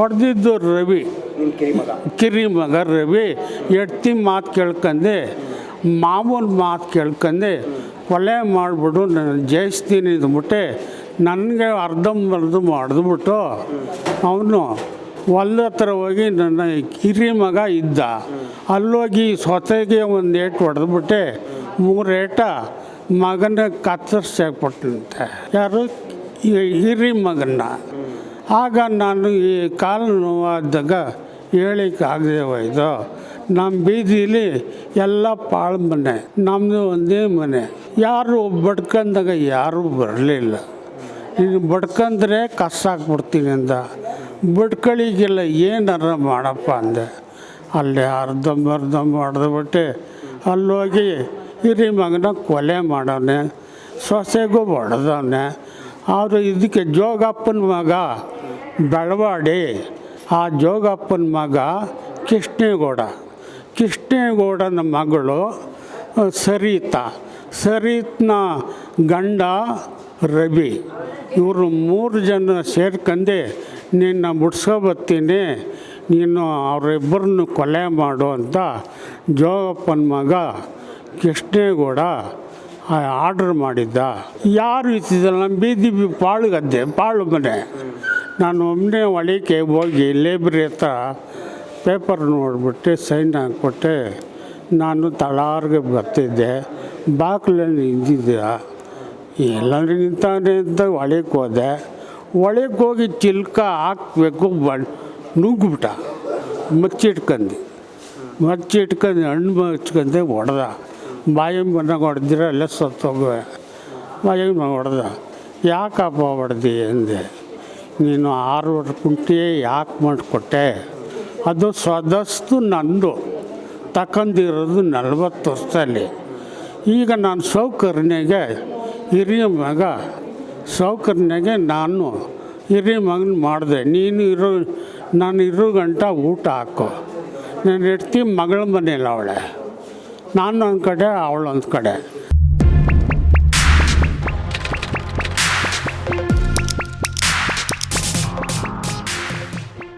ಹೊಡೆದಿದ್ದು ರವಿ. ಕಿರಿ ಮಗ. ರವಿ. ಎಡ್ತಿ ಮಾತು ಕೇಳ್ಕಂಡೆ ಮಾಮೂಲು ಮಾತು ಕೇಳ್ಕಂಡೆ ಕೊಲೆ ಮಾಡಿಬಿಡು ನಾನು ಜಯಿಸ್ತೀನಿ ಇದ್ಬಿಟ್ಟೆ ನನಗೆ ಅರ್ಧಂಬರ್ಧ ಮಾಡಿದ್ಬಿಟ್ಟು ಅವನು ಹೊಲ್ದ ಹತ್ರ ಹೋಗಿ ನನ್ನ ಕಿರಿ ಮಗ ಇದ್ದ. ಅಲ್ಲೋಗಿ ಸೊತೆಗೆ ಒಂದು ಏಟು ಹೊಡೆದ್ಬಿಟ್ಟೆ. ಮೂರು ಏಟ ಮಗನ ಕತ್ತರಿಸಿ ಹಾಕ್ಬಿಟ್ಟಂತೆ ಯಾರು? ಹಿರಿ ಮಗನ್ನ. ಆಗ ನಾನು ಈ ಕಾಲು ನೋವಾದಾಗ ಆಗದೆ ಹೋಯ್ತು. ನಮ್ಮ ಬೀದಿಲಿ ಎಲ್ಲ ಪಾಳು ಮನೆ ನಮ್ಮದು ಒಂದೇ ಮನೆ. ಯಾರು ಬಡ್ಕಂದಾಗ ಯಾರೂ ಬರಲಿಲ್ಲ. ನೀನು ಬಡ್ಕಂದ್ರೆ ಕಸ ಹಾಕ್ಬಿಡ್ತೀನಿ ಅಂದ. ಬಡ್ಕಳಿಗೆಲ್ಲ ಏನಾರ ಮಾಡಪ್ಪ ಅಂದೆ. ಅಲ್ಲಿ ಅರ್ಧಂಬರ್ಧ ಹೊಡೆದ್ಬಿಟ್ಟೆ ಅಲ್ಲೋಗಿ ಹಿರಿ ಮಗನ ಕೊಲೆ ಮಾಡವನೆ ಸೊಸೆಗೂ ಹೊಡೆದವನೆ. ಅವರು ಇದಕ್ಕೆ ಜೋಗಪ್ಪನ ಮಗ ಬೆಳವಾಡಿ, ಆ ಜೋಗಪ್ಪನ ಮಗ ಕೃಷ್ಣೇಗೌಡ. ಕೃಷ್ಣೇಗೌಡನ ಮಗಳು ಸರಿತ ಸರಿತಾ. ಸರಿತ್ನ ಗಂಡ ರವಿ. ಇವರು ಮೂರು ಜನ ಸೇರ್ಕಂಡು ನಿನ್ನ ಮುಟ್ಸ್ಕೊಬತ್ತೀನಿ ನೀನು ಅವರಿಬ್ಬರನ್ನು ಕೊಲೆ ಮಾಡು ಅಂತ ಜೋಗಪ್ಪನ ಮಗ ಕೃಷ್ಣೇಗೌಡ ಆರ್ಡ್ರ್ ಮಾಡಿದ್ದ. ಯಾರು ಇತ್ತಿದ್ದಲ್ಲ ನಮ್ಮ ಬೀದಿ ಬೀ ಪಾಳು ಗದ್ದೆ, ಪಾಳು ಮನೆ. ನಾನು ಒಮ್ಮೆ ಒಳಗೆ ಹೋಗಿ ಲೇಬ್ರಿ ಹತ್ರ ಪೇಪರ್ ನೋಡಿಬಿಟ್ಟು ಸೈನ್ ಹಾಕ್ಬಿಟ್ಟೆ. ನಾನು ತಳಾರ್ಗೆ ಬರ್ತಿದ್ದೆ. ಬಾಗಿಲಲ್ಲಿ ನಿಂತಿದ್ದೆ. ಎಲ್ಲರೂ ನಿಂತಾನೆ ಅಂತ ಒಳಗೆ ಹೋದೆ. ಒಳಗೆ ಹೋಗಿ ಚಿಲ್ಕ ಹಾಕಬೇಕು ಬ ನುಗ್ಗಿಬಿಟ್ಟ. ಮಚ್ಚಿಟ್ಕಂಡು ಮಚ್ಚಿಟ್ಕಂದು ಹಣ್ಣು ಮಚ್ಕೊಂಡೆ ಹೊಡೆದ. ಬಾಯಿ ಮನೆ ಹೊಡೆದಿರ ಎಲ್ಲ ಸತ್ತೋಗುವೆ. ಬಾಯಿ ಮನೆ ಹೊಡೆದ. ಯಾಕಪ್ಪ ಹೊಡೆದಿ ಅಂದೆ. ನೀನು ಆರೂವರೆ ಕುಂಟಿ ಯಾಕೆ ಮಾಡಿಕೊಟ್ಟೆ? ಅದು ಸ್ವದಸ್ತು ನಂದು ತಗೊಂಡಿರೋದು ನಲವತ್ತು ವರ್ಷದಲ್ಲಿ. ಈಗ ನಾನು ಸೌಕರ್ಯನಿಗೆ, ಹಿರಿಯ ಮಗ, ಸೌಕರ್ಯನಿಗೆ ನಾನು ಹಿರಿಯ ಮಗನ ಮಾಡಿದೆ. ನೀನು ಇರೋ, ನಾನು ಇರೋ ಗಂಟ ಊಟ ಹಾಕು. ನಾನು ಹೆಡ್ತಿ ಮಗಳ ಮನೇಲಿ ಅವಳೆ. ನಾನು ಒಂದು ಕಡೆ ಅವಳೊಂದು ಕಡೆ.